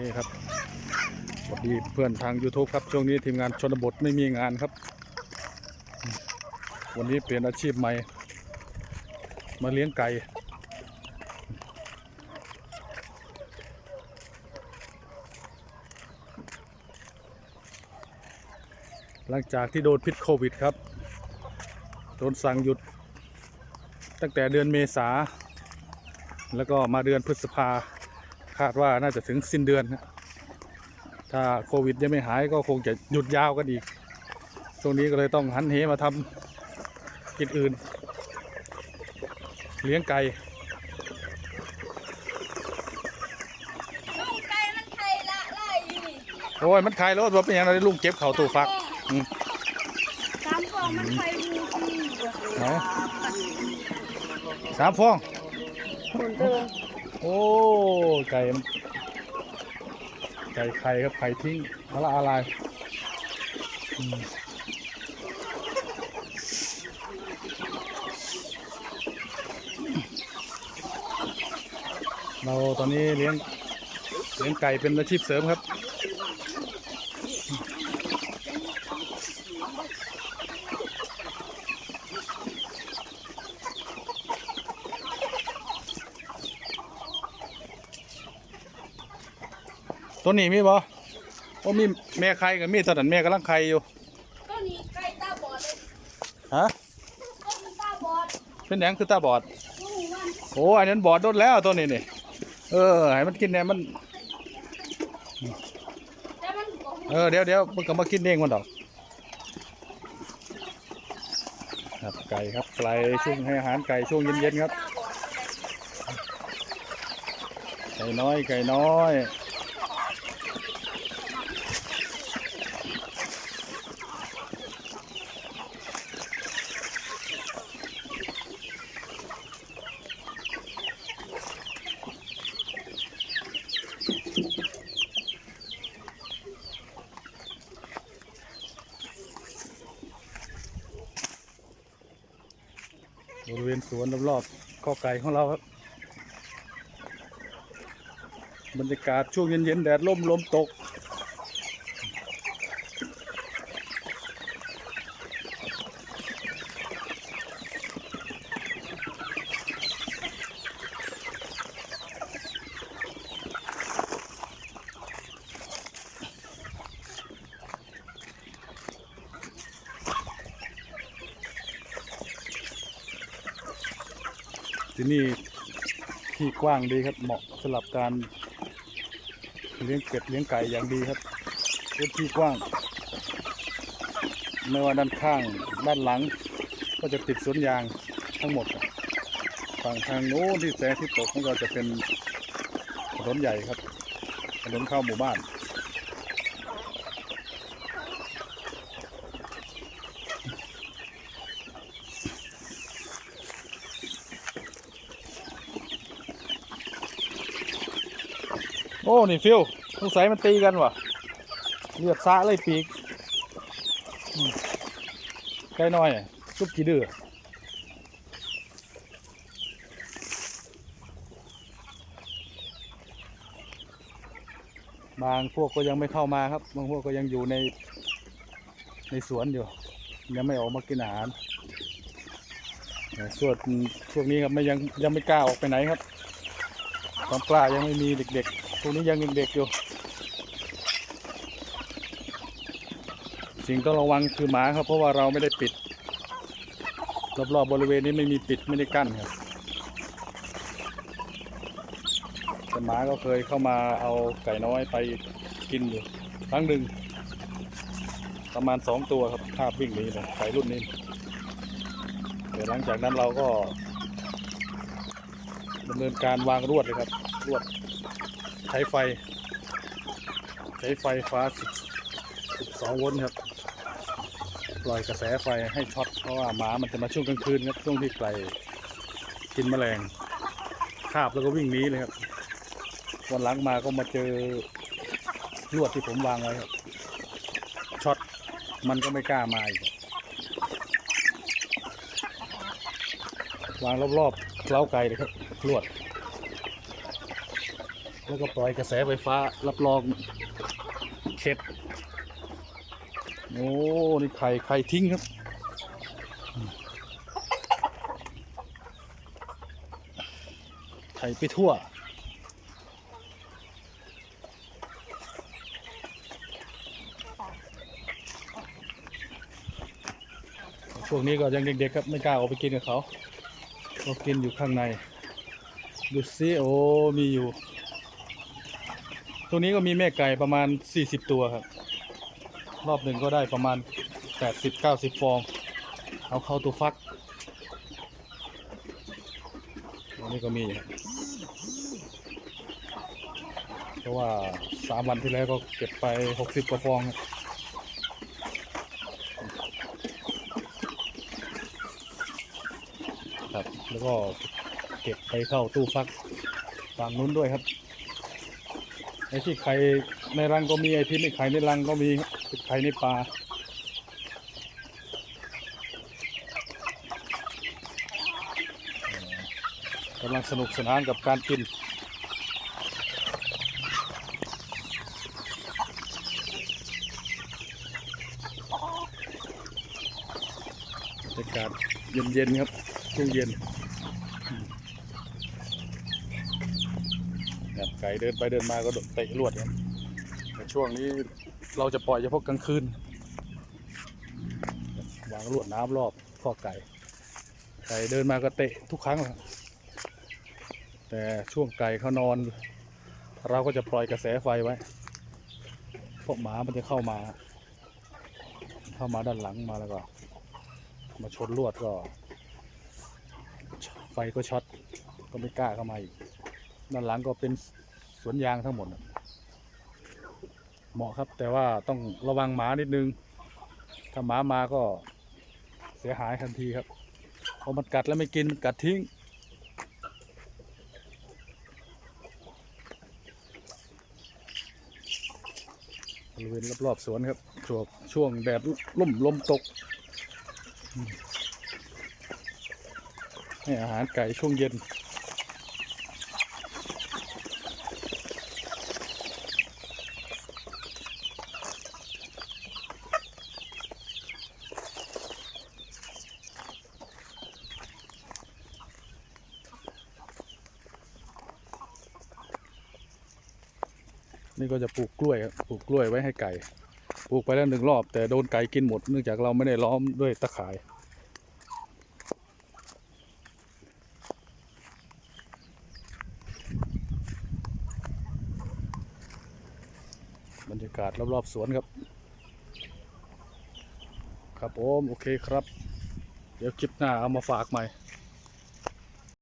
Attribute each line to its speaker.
Speaker 1: นี่ครับสวัสดีเพื่อนทาง YouTube ครับ ช่วงนี้ทีมงานชนบทไม่มีงานครับ วันนี้เปลี่ยนอาชีพใหม่ มาเลี้ยงไก่ หลังจากที่โดนพิษโควิดครับ โดนสั่งหยุด ตั้งแต่เดือนเมษา แล้วก็มาเดือนพฤษภา คาดว่าน่าจะถึงสิ้นเดือนนะถ้าโควิดยังไม่หายก็คงจะหยุดยาวกันอีก ช่วงนี้ก็เลยต้องหันเหมาทำกิจอื่น เลี้ยงไก่
Speaker 2: ลูกไก่มันไข่ละไล่อยู่นี่
Speaker 1: โอ้ยมันขายแล้วว่าเป็นอย่างไรลุงเก็บเข่าตู้ฟักอืม
Speaker 2: สามฟองมันไข่รูที่
Speaker 1: ไหนสามฟอง
Speaker 2: เหมือนเดิม
Speaker 1: โอ้ไก่ไก่ไข่ครับไข่ทิ้งอะไรอะไรเราตอนนี้เลี้ยงเลี้ยงไก่เป็นอาชีพเสริมครับ ตัวนี้มีบ่โอ้มีแม่ไข่กับมีตอนนั้นแม่กำลังไข่อยู่
Speaker 2: ก็นี่ไก่ตาบอดเลย
Speaker 1: ฮะ
Speaker 2: ก็มันตาบอด
Speaker 1: เป็นหยังคือตาบอด
Speaker 2: ลูกมัน
Speaker 1: โอ้อันนั้นบอดโดนแล้วตัวนี้นี่เออให้มันกินเนี่ยมัน
Speaker 2: แต่มันบอก
Speaker 1: เออเดี๋ยวเดี๋ยวมันก็มากินเองมันดอก ครับไก่ครับไก่ช่วงให้อาหารไก่ช่วงเย็นๆครับไก่น้อยไก่น้อย บริเวณสวนรอบๆข้อไก่ของเราครับบรรยากาศช่วงเย็นๆแดดร่มลมตก ที่นี่ที่กว้างดีครับ เหมาะสำหรับการเลี้ยงเป็ดเลี้ยงไก่อย่างดีครับพื้นที่กว้าง ไม่ว่าด้านข้างด้านหลัง ก็จะติดสวนยางทั้งหมด ฝั่งทางโน้นที่แสงที่ตกของเราจะเป็นถนนใหญ่ครับถนนเข้าหมู่บ้าน อ้นี่ฟิวสงสัยมันตีกันวะเลือดซะเลยปีกอืมใกล้น้อยซุปกี่เดือบางพวกก็ยังไม่เข้ามาครับ บางพวกก็ยังอยู่ในในสวนอยู่ ยังไม่ออกมากินอาหารส่วนพวกนี้ครับไม่ยังยังไม่กล้าออกไปไหนครับความกล้ายังไม่มีเด็ก ๆพวนี้ยังเด็กๆอยู่ สิ่งต้องระวังคือหมาครับ เพราะว่าเราไม่ได้ปิด รอบๆบริเวณนี้ไม่มีปิดไม่ได้กั้นครับแต่หมาก็เคยเข้ามาเอาไก่น้อยไปกินอยู่ครั้งหนึ่งประมาณสองตัวครับคาบวิ่งหนีเลยไก่รุ่นนี้เดี๋ยวหลังจากนั้นเราก็ดำเนินการวางรวดเลยครับ รวด ใช้ไฟ ใช้ไฟฟ้า 12 โวลต์ครับ ปล่อยกระแสไฟให้ช็อตเพราะว่าหมามันจะมาช่วงกลางคืนครับช่วงที่ไก่กินแมลงคาบแล้วก็วิ่งหนีเลยครับ วันหลังมาก็มาเจอลวดที่ผมวางไว้ครับช็อตมันก็ไม่กล้ามาอีกวางรอบๆเล้าไก่เลยครับลวด แล้วก็ปล่อยกระแสไฟฟ้ารับรองเข็ดโอ้นี่ไข่ไข่ทิ้งครับไข่ไปทั่วช่วงนี้ก็ยังเด็กๆครับไม่กล้าออกไปกินกับเขาก็กินอยู่ข้างใน ดูซิโอ้มีอยู่ ตัวนี้ก็มีแม่ไก่ประมาณ 40 ตัวครับ รอบหนึ่งก็ได้ประมาณ 80-90 ฟอง เอาเข้าตัวฟักอันนี้ก็มีเพราะว่า 3 วันที่แล้วก็เก็บไป 60 กว่าฟองครับครับแล้วก็เก็บไปเข้าตู้ฟักฝั่งนู้นด้วยครับ ไอ้ที่ไข่ในรังก็มีไอ้ที่ไม่ไข่ในรังก็มีไข่ในปลากำลังสนุกสนานกับการกินบรรยากาศเย็นๆครับช่วงเย็น ครับไก่เดินไปเดินมาก็เตะลวดครับแต่ช่วงนี้เราจะปล่อยเฉพาะกลางคืนวางลวดน้ำรอบข้อกไก่ ไก่เดินมาก็เตะทุกครั้งแหละแต่ช่วงไก่เขานอน เราก็จะปล่อยกระแสไฟไว้เพราะหมามันจะเข้ามา เข้ามาด้านหลังมาแล้วก็ มาชนลวดก็ ไฟก็ช็อตก็ไม่กล้าเข้ามาอีก ด้านหลังก็เป็นสวนยางทั้งหมด เหมาะครับ แต่ว่าต้องระวังหมานิดนึง ถ้าหมามาก็เสียหายทันทีครับพราะมันกัดแล้วไม่กินมันกัดทิ้ง บริเวณรอบๆสวนครับช่วงช่วงแดดล่มลมตก ให้อาหารไก่ช่วงเย็น นี่ก็จะปลูกกล้วยปลูกกล้วยไว้ให้ไก่ ปลูกไปแล้วหนึ่งรอบ แต่โดนไก่กินหมดเนื่องจากเราไม่ได้ล้อมด้วยตะข่าย บรรยากาศรอบๆสวนครับ ครับผม โอเคครับ เดี๋ยวคลิปหน้าเอามาฝากใหม่